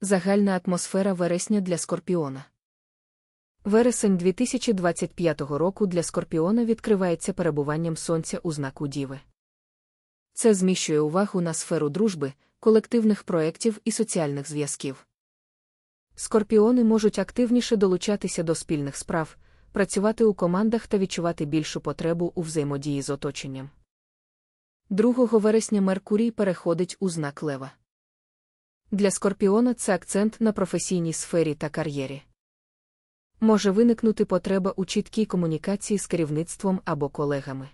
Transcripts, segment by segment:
Загальна атмосфера вересня для Скорпіона. Вересень 2025 року для Скорпіона відкривається перебуванням Сонця у знаку Діви. Це зміщує увагу на сферу дружби, колективних проєктів і соціальних зв'язків. Скорпіони можуть активніше долучатися до спільних справ, працювати у командах та відчувати більшу потребу у взаємодії з оточенням. 2 вересня Меркурій переходить у знак Лева. Для Скорпіона це акцент на професійній сфері та кар'єрі. Може виникнути потреба у чіткій комунікації з керівництвом або колегами.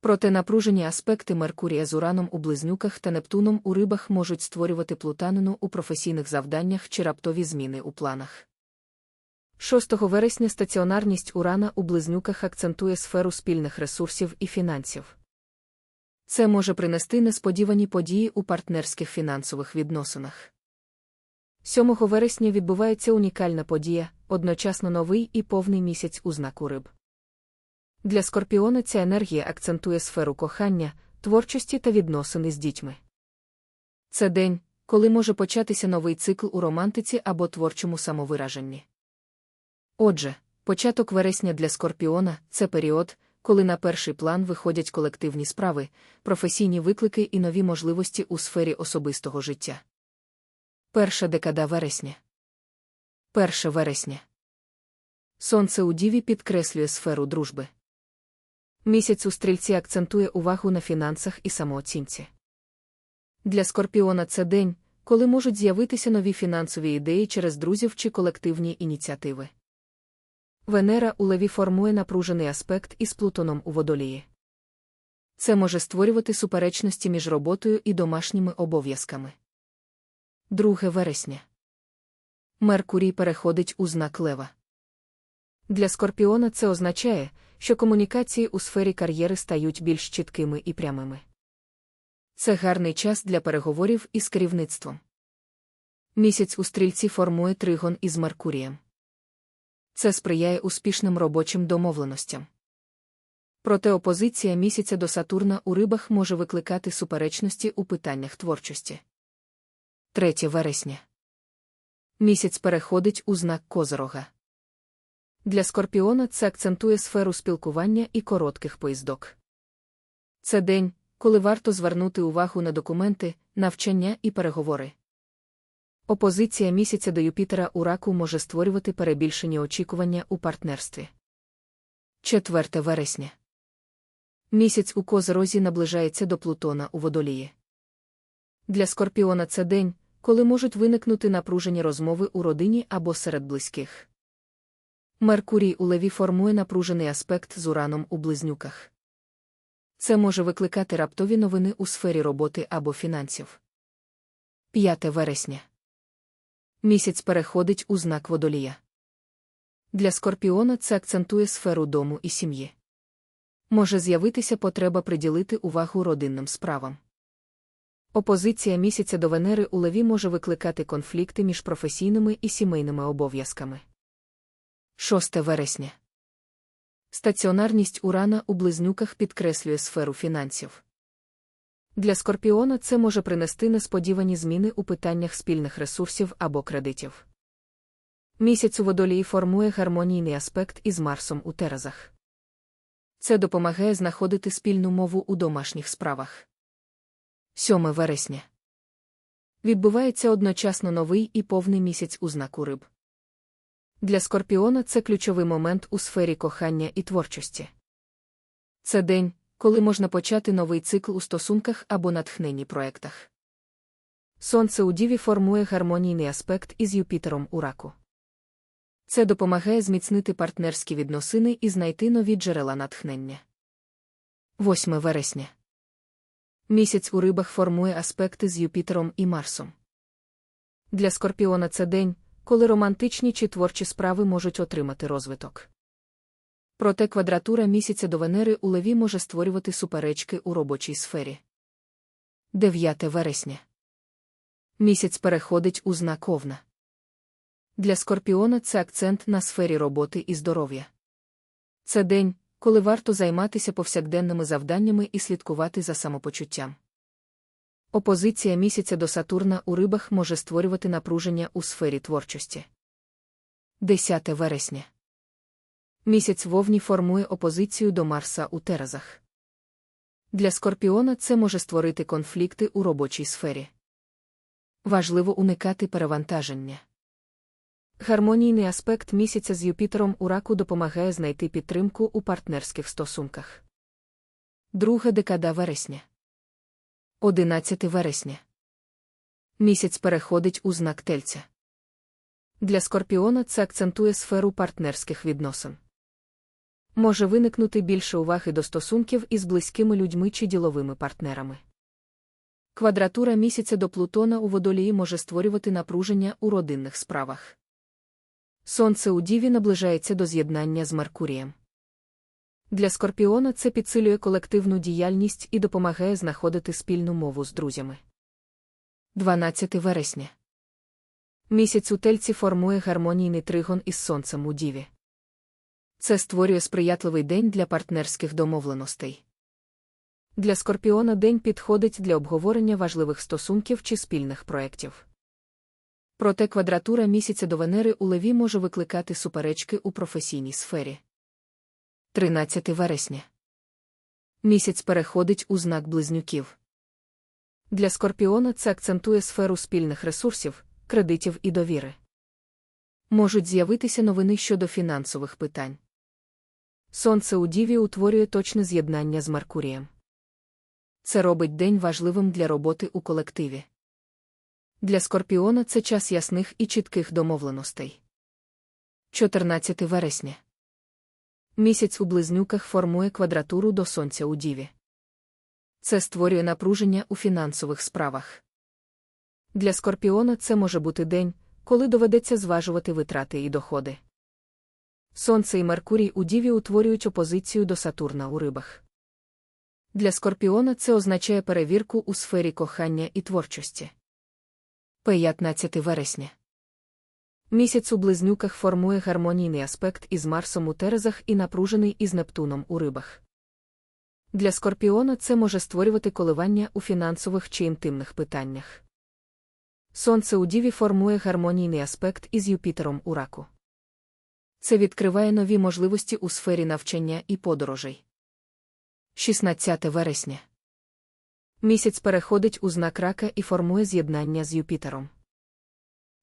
Проте напружені аспекти Меркурія з Ураном у близнюках та Нептуном у рибах можуть створювати плутанину у професійних завданнях чи раптові зміни у планах. 6 вересня стаціонарність Урана у близнюках акцентує сферу спільних ресурсів і фінансів. Це може принести несподівані події у партнерських фінансових відносинах. 7 вересня відбувається унікальна подія, одночасно новий і повний місяць у знаку риб. Для скорпіона ця енергія акцентує сферу кохання, творчості та відносини з дітьми. Це день, коли може початися новий цикл у романтиці або творчому самовираженні. Отже, початок вересня для скорпіона це період, коли на перший план виходять колективні справи, професійні виклики і нові можливості у сфері особистого життя. Перша декада вересня. 1 вересня. Сонце у Діві підкреслює сферу дружби. Місяць у стрільці акцентує увагу на фінансах і самооцінці. Для скорпіона це день, коли можуть з'явитися нові фінансові ідеї через друзів чи колективні ініціативи. Венера у леві формує напружений аспект із Плутоном у водолії. Це може створювати суперечності між роботою і домашніми обов'язками. 2 вересня. Меркурій переходить у знак Лева. Для скорпіона це означає, що комунікації у сфері кар'єри стають більш чіткими і прямими. Це гарний час для переговорів із керівництвом. Місяць у стрільці формує тригон із Меркурієм. Це сприяє успішним робочим домовленостям. Проте опозиція місяця до Сатурна у рибах може викликати суперечності у питаннях творчості. 3 вересня. Місяць переходить у знак Козорога. Для скорпіона це акцентує сферу спілкування і коротких поїздок. Це день, коли варто звернути увагу на документи, навчання і переговори. Опозиція місяця до Юпітера у раку може створювати перебільшені очікування у партнерстві. 4 вересня. Місяць у Козорозі наближається до Плутона у водолії. Для скорпіона це день, коли можуть виникнути напружені розмови у родині або серед близьких. Меркурій у леві формує напружений аспект з ураном у близнюках. Це може викликати раптові новини у сфері роботи або фінансів. 5 вересня. Місяць переходить у знак водолія. Для скорпіона це акцентує сферу дому і сім'ї. Може з'явитися потреба приділити увагу родинним справам. Опозиція місяця до Венери у леві може викликати конфлікти між професійними і сімейними обов'язками. 6 вересня. Стаціонарність урана у близнюках підкреслює сферу фінансів. Для скорпіона це може принести несподівані зміни у питаннях спільних ресурсів або кредитів. Місяць у водолії формує гармонійний аспект із Марсом у Терезах. Це допомагає знаходити спільну мову у домашніх справах. 7 вересня. Відбувається одночасно новий і повний місяць у знаку риб. Для скорпіона це ключовий момент у сфері кохання і творчості. Це день, коли можна почати новий цикл у стосунках або натхненні проектах. Сонце у Діві формує гармонійний аспект із Юпітером у раку. Це допомагає зміцнити партнерські відносини і знайти нові джерела натхнення. 8 вересня. Місяць у рибах формує аспекти з Юпітером і Марсом. Для скорпіона це день, коли романтичні чи творчі справи можуть отримати розвиток. Проте квадратура місяця до Венери у леві може створювати суперечки у робочій сфері. 9 вересня. Місяць переходить у знак Овна. Для скорпіона це акцент на сфері роботи і здоров'я. Це день, коли варто займатися повсякденними завданнями і слідкувати за самопочуттям. Опозиція місяця до Сатурна у рибах може створювати напруження у сфері творчості. 10 вересня. Місяць вовні формує опозицію до Марса у Терезах. Для скорпіона це може створити конфлікти у робочій сфері. Важливо уникати перевантаження. Гармонійний аспект місяця з Юпітером у раку допомагає знайти підтримку у партнерських стосунках. Друга декада вересня. 11 вересня. Місяць переходить у знак тельця. Для скорпіона це акцентує сферу партнерських відносин. Може виникнути більше уваги до стосунків із близькими людьми чи діловими партнерами. Квадратура місяця до Плутона у водолії може створювати напруження у родинних справах. Сонце у Діві наближається до з'єднання з Меркурієм. Для Скорпіона це підсилює колективну діяльність і допомагає знаходити спільну мову з друзями. 12 вересня. Місяць у тельці формує гармонійний тригон із сонцем у Діві. Це створює сприятливий день для партнерських домовленостей. Для Скорпіона день підходить для обговорення важливих стосунків чи спільних проєктів. Проте квадратура місяця до Венери у Леві може викликати суперечки у професійній сфері. 13 вересня. Місяць переходить у знак близнюків. Для Скорпіона це акцентує сферу спільних ресурсів, кредитів і довіри. Можуть з'явитися новини щодо фінансових питань. Сонце у Діві утворює точне з'єднання з Меркурієм. Це робить день важливим для роботи у колективі. Для Скорпіона це час ясних і чітких домовленостей. 14 вересня. Місяць у близнюках формує квадратуру до сонця у Діві. Це створює напруження у фінансових справах. Для Скорпіона це може бути день, коли доведеться зважувати витрати і доходи. Сонце і Меркурій у Діві утворюють опозицію до Сатурна у рибах. Для Скорпіона це означає перевірку у сфері кохання і творчості. 15 вересня. Місяць у близнюках формує гармонійний аспект із Марсом у Терезах і напружений із Нептуном у рибах. Для Скорпіона це може створювати коливання у фінансових чи інтимних питаннях. Сонце у Діві формує гармонійний аспект із Юпітером у раку. Це відкриває нові можливості у сфері навчання і подорожей. 16 вересня. Місяць переходить у знак рака і формує з'єднання з Юпітером.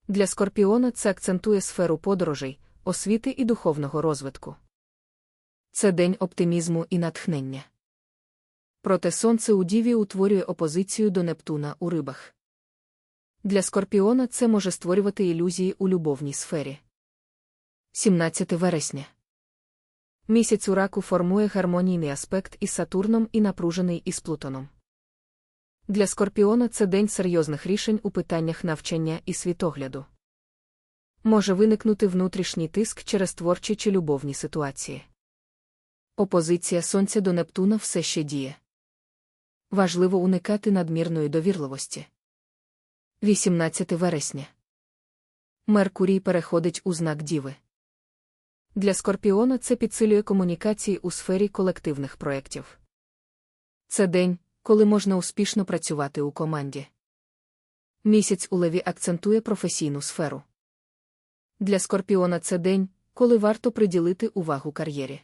Для Скорпіона це акцентує сферу подорожей, освіти і духовного розвитку. Це день оптимізму і натхнення. Проте сонце у Діві утворює опозицію до Нептуна у рибах. Для Скорпіона це може створювати ілюзії у любовній сфері. 17 вересня. Місяць у раку формує гармонійний аспект із Сатурном і напружений із Плутоном. Для Скорпіона це день серйозних рішень у питаннях навчання і світогляду. Може виникнути внутрішній тиск через творчі чи любовні ситуації. Опозиція Сонця до Нептуна все ще діє. Важливо уникати надмірної довірливості. 18 вересня. Меркурій переходить у знак Діви. Для Скорпіона це підсилює комунікації у сфері колективних проєктів. Це день, коли можна успішно працювати у команді. Місяць у леві акцентує професійну сферу. Для Скорпіона це день, коли варто приділити увагу кар'єрі.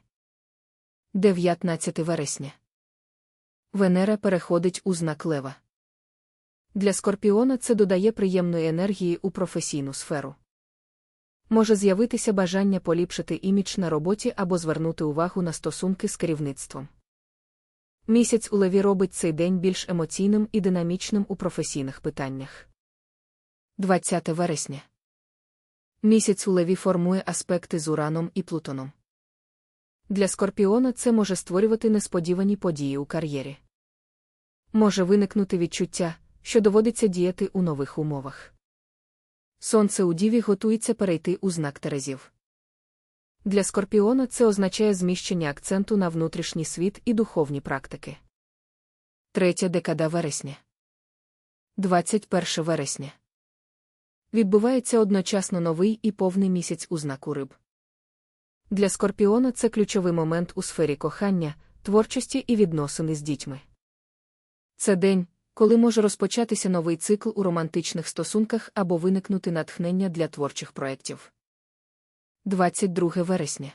19 вересня. Венера переходить у знак лева. Для Скорпіона це додає приємної енергії у професійну сферу. Може з'явитися бажання поліпшити імідж на роботі або звернути увагу на стосунки з керівництвом. Місяць у леві робить цей день більш емоційним і динамічним у професійних питаннях. 20 вересня. Місяць у леві формує аспекти з Ураном і Плутоном. Для Скорпіона це може створювати несподівані події у кар'єрі. Може виникнути відчуття, що доводиться діяти у нових умовах. Сонце у Діві готується перейти у знак Терезів. Для Скорпіона це означає зміщення акценту на внутрішній світ і духовні практики. Третя декада вересня. 21 вересня. Відбувається одночасно новий і повний місяць у знаку риб. Для Скорпіона це ключовий момент у сфері кохання, творчості і відносини з дітьми. Це день, коли може розпочатися новий цикл у романтичних стосунках або виникнути натхнення для творчих проєктів. 22 вересня.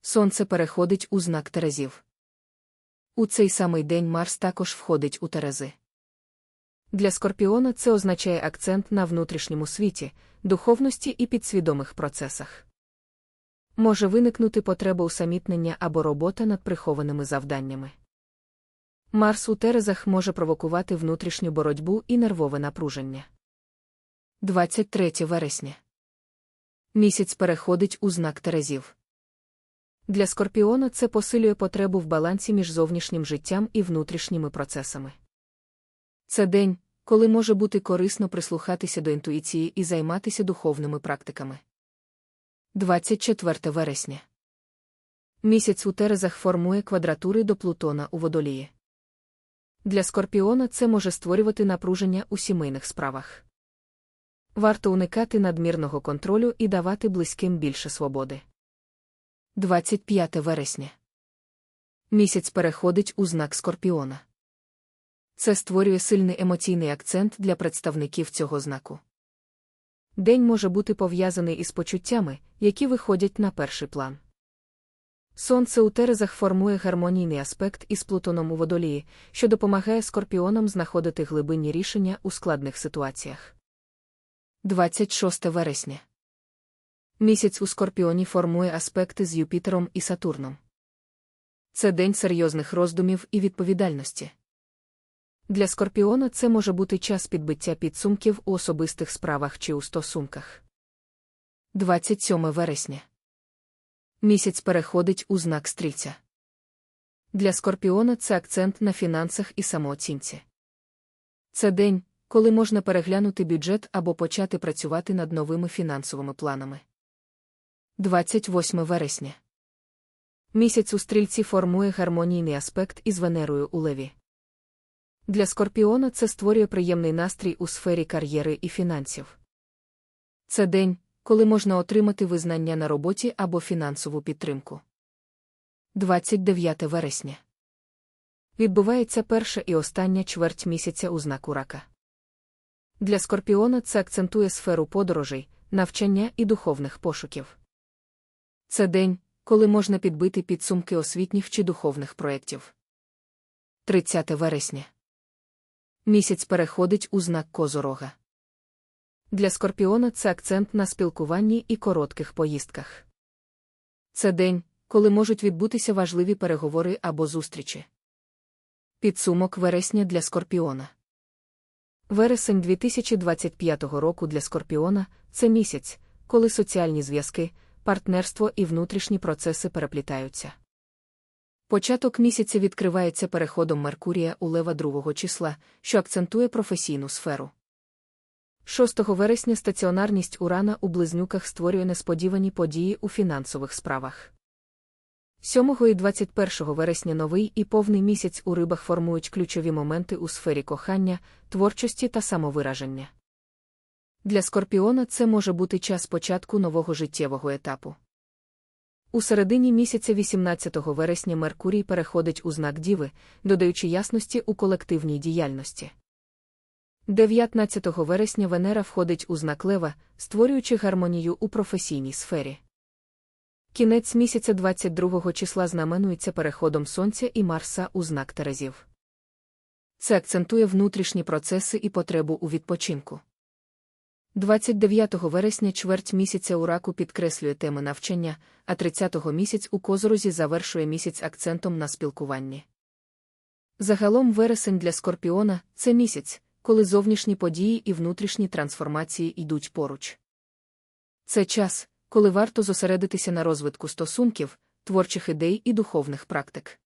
Сонце переходить у знак Терезів. У цей самий день Марс також входить у Терези. Для Скорпіона це означає акцент на внутрішньому світі, духовності і підсвідомих процесах. Може виникнути потреба усамітнення або робота над прихованими завданнями. Марс у Терезах може провокувати внутрішню боротьбу і нервове напруження. 23 вересня. Місяць переходить у знак Терезів. Для Скорпіона це посилює потребу в балансі між зовнішнім життям і внутрішніми процесами. Це день, коли може бути корисно прислухатися до інтуїції і займатися духовними практиками. 24 вересня. Місяць у Терезах формує квадратури до Плутона у водолії. Для Скорпіона це може створювати напруження у сімейних справах. Варто уникати надмірного контролю і давати близьким більше свободи. 25 вересня. Місяць переходить у знак Скорпіона. Це створює сильний емоційний акцент для представників цього знаку. День може бути пов'язаний із почуттями, які виходять на перший план. Сонце у Терезах формує гармонійний аспект із Плутоном у водолії, що допомагає скорпіонам знаходити глибинні рішення у складних ситуаціях. 26 вересня. Місяць у Скорпіоні формує аспекти з Юпітером і Сатурном. Це день серйозних роздумів і відповідальності. Для Скорпіона це може бути час підбиття підсумків у особистих справах чи у стосунках. 27 вересня. Місяць переходить у знак стрільця. Для Скорпіона це акцент на фінансах і самооцінці. Це день, коли можна переглянути бюджет або почати працювати над новими фінансовими планами. 28 вересня. Місяць у стрільці формує гармонійний аспект із Венерою у леві. Для Скорпіона це створює приємний настрій у сфері кар'єри і фінансів. Це день, коли можна отримати визнання на роботі або фінансову підтримку. 29 вересня. Відбувається перша і остання чверть місяця у знаку рака. Для Скорпіона це акцентує сферу подорожей, навчання і духовних пошуків. Це день, коли можна підбити підсумки освітніх чи духовних проєктів. 30 вересня. Місяць переходить у знак козорога. Для скорпіона це акцент на спілкуванні і коротких поїздках. Це день, коли можуть відбутися важливі переговори або зустрічі. Підсумок вересня для скорпіона. Вересень 2025 року для скорпіона це місяць, коли соціальні зв'язки, партнерство і внутрішні процеси переплітаються. Початок місяця відкривається переходом Меркурія у лева другого числа, що акцентує професійну сферу. 6 вересня стаціонарність Урана у близнюках створює несподівані події у фінансових справах. 7 і 21 вересня новий і повний місяць у рибах формують ключові моменти у сфері кохання, творчості та самовираження. Для скорпіона це може бути час початку нового життєвого етапу. У середині місяця 18 вересня Меркурій переходить у знак Діви, додаючи ясності у колективній діяльності. 19 вересня Венера входить у знак Лева, створюючи гармонію у професійній сфері. Кінець місяця 22 числа знаменується переходом Сонця і Марса у знак Терезів. Це акцентує внутрішні процеси і потребу у відпочинку. 29 вересня чверть місяця у раку підкреслює теми навчання, а 30-го місяць у козорозі завершує місяць акцентом на спілкуванні. Загалом вересень для скорпіона це місяць, коли зовнішні події і внутрішні трансформації йдуть поруч. Це час, коли варто зосередитися на розвитку стосунків, творчих ідей і духовних практик.